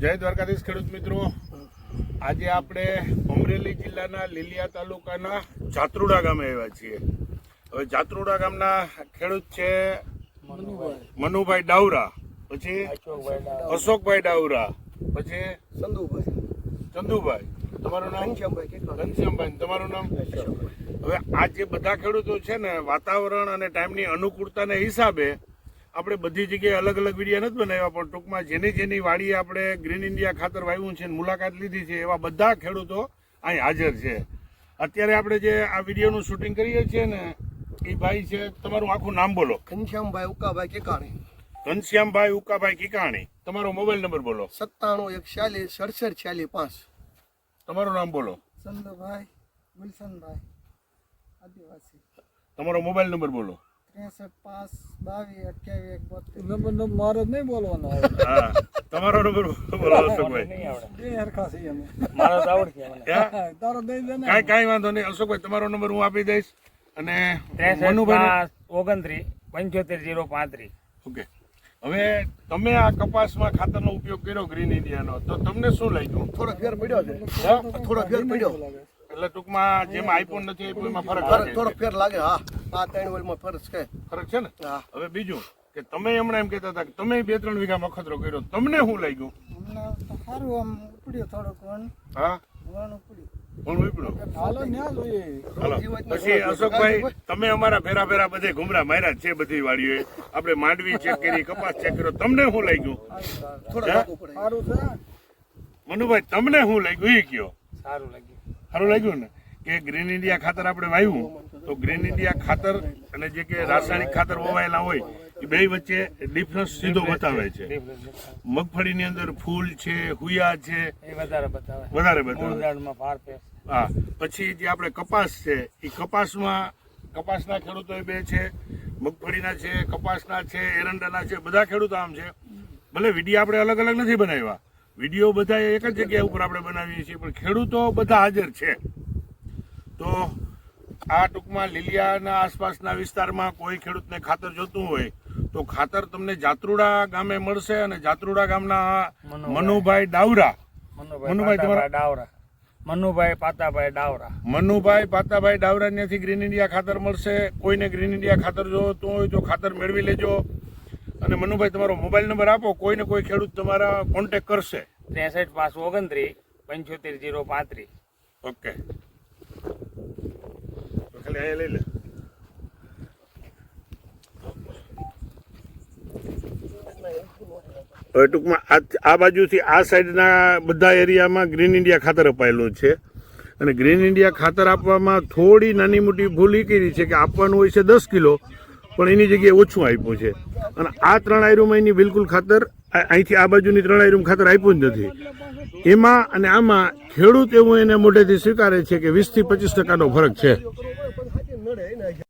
જય દ્વારકાધીશ ખેડૂત મિત્રો. આજે આપણે અમરેલી જિલ્લાના લીલિયા તાલુકાના જાત્રુડા ગામે આવ્યા છીએ. હવે જાત્રુડા ગામના ખેડૂત છે મનુભાઈ ડાવરા પછી અશોકભાઈ ડાવરા પછી સંધુભાઈ ચંદુભાઈ. તમારું નામ? ઘનશ્યામભાઈ તમારું નામ? હવે આ જે બધા ખેડૂતો છે ને વાતાવરણ અને ટાઈમની અનુકૂળતાને હિસાબે આપણે બધી જગ્યાએ અલગ અલગ વીડિયો નથી બનાવ્યા પણ ટૂંકમાં જેની જેની વાડીએ આપણે ગ્રીન ઇન્ડિયા ખાતર વાવ્યું છે મુલાકાત લીધી છે એવા બધા ખેડૂતો અહીં હાજર છે. અત્યારે આપણે જે આ વિડીયોનું શૂટિંગ કરીએ છીએ ને એ ભાઈ છે તમારું આખું નામ બોલો. ઘનશ્યામભાઈ ઉકાભાઈ કેકાણી. ઘનશ્યામભાઈ ઉકાભાઈ કિકાણી. તમારો મોબાઈલ નંબર બોલો. સત્તાણું એક ચાલીસ સડસઠ ચાલીસ પાંચ. તમારું નામ બોલો. ચંદુભાઈ ગુલશનભાઈ આદિવાસી. તમારો મોબાઈલ નંબર બોલો. ત્રેસઠ પાંચ બાવીસ અઠ્યાવીસ એક બોતેર નંબર નંબર મારો જ નહીં બોલવાનો હા તમારો નંબર બોલો અશોકભાઈ બે હરખા છીએ અમે. મારો તો આવડશે મને. તારો દઈ દે ને. કાંઈ કાંઈ વાંધો નહીં. અશોકભાઈ તમારો નંબર હું આપી દઈશ. અને મનુભાઈ ઓગણત્રીસ પંચોતેર જીરો પાંત્રીસ. ઓકે. હવે તમે આ કપાસમાં ખાતરનો ઉપયોગ કર્યો ગ્રીન ઇન્ડિયાનો. તો તમને શું લાગ્યું? થોડો ફેર પડ્યો છે. થોડો ફેર પડ્યો. એટલે ટૂંકમાં જેમ આઈફોન નથી એમાં ફરક થોડો. ફેર લાગે હા. આ ત્રણ વર્ષમાં ફરક છે. ફરક છે ને? હવે બીજું કે તમે હમણાં એમ કહેતા હતા કે તમે બે ત્રણ વીઘા મખતરો કર્યો. તમને શું લાગ્યું? અમને સારું આમ ઉપડ્યો થોડોક વણ. હા? વણ ઉપડ્યું. પછી અશોકભાઈ તમે અમારા ફેરા ફેરા બધે ઘુમરા માર્યા છે બધી વાડીઓએ આપણે માંડવી ચેક કરી કપાસ ચેક કર્યો. તમને શું લાગ્યું? થોડો હે? લાગુ પડે. સારું છે. મનુભાઈ તમને શું લાગ્યું? એ કયો. સારું લાગ્યું. સારું લાગ્યું ને? કે ગ્રીન ઇન્ડિયા ખાતર આપણે વાવ્યું તો ગ્રીન ઇન્ડિયા ખાતર અને જે કે રાસાયણિક ખાતર વવાયેલા હોય એ બે વચ્ચે ડિફરન્સ સીધો બતાવે છે. મગફળીની અંદર ફૂલ છે હુયા છે એ વધારે બતાવે. વધારે બતાવે. હા પછી જે આપણે કપાસ છે એ કપાસમાં કપાસના ખેડૂતો બે છે મગફળીના છે કપાસના છે એરંડાના છે બધા ખેડૂતો આમ છે. ભલે વીડિયો આપણે અલગ અલગ નથી બનાવ્યા. વીડિયો બધા એક જ જગ્યા ઉપર આપણે બનાવીએ છીએ પણ ખેડૂતો બધા હાજર છે. તો આ ટૂંકમાં લીલિયાના આસપાસના વિસ્તારમાં કોઈ ખેડૂતને ખાતર જોતું હોય તો ખાતર તમને જાત્રુડા ગામે મળશે અને જાત્રુડા ગામના મનુભાઈ. ડાવરા. મનુભાઈ તમારા- ડાવરા. મનુભાઈ પાતાભાઈ ડાવરા. મનુભાઈ પાતાભાઈ ડાવરાન્યાથી ગ્રીન ઇન્ડિયા ખાતર મળશે. કોઈને ગ્રીન ઇન્ડિયા ખાતર જોતું હોય તો ખાતર મેળવી લેજો. અને મનુભાઈ તમારો મોબાઈલ નંબર આપો. કોઈને કોઈ ખેડૂત તમારા કોન્ટેક કરશે. ત્રેસઠ પાંચ ઓગણત્રીસ પંચોતેર જીરો પાંત્રીસ. ઓકે ખાલી અહીંયા લઈ લે હવે ટૂંકમાં આ બાજુથી આ સાઈડના બધા એરિયામાં ગ્રીન ઇન્ડિયા ખાતર અપાયેલું છે. અને ગ્રીન ઇન્ડિયા ખાતર આપવામાં થોડી નાની મોટી ભૂલ એ કરી છે કે આપવાનું હોય છે દસ કિલો. પણ એની જગ્યાએ ઓછું આપ્યું છે. અને આ ત્રણ આયરુમાં એની બિલકુલ ખાતર અહીંથી આ બાજુની ત્રણ આયરુમ ખાતર આપ્યું જ નથી. એમાં અને આમાં ખેડૂત એવું એને મોઢેથી સ્વીકારે છે કે વીસથી પચીસ ટકાનો ફરક છે.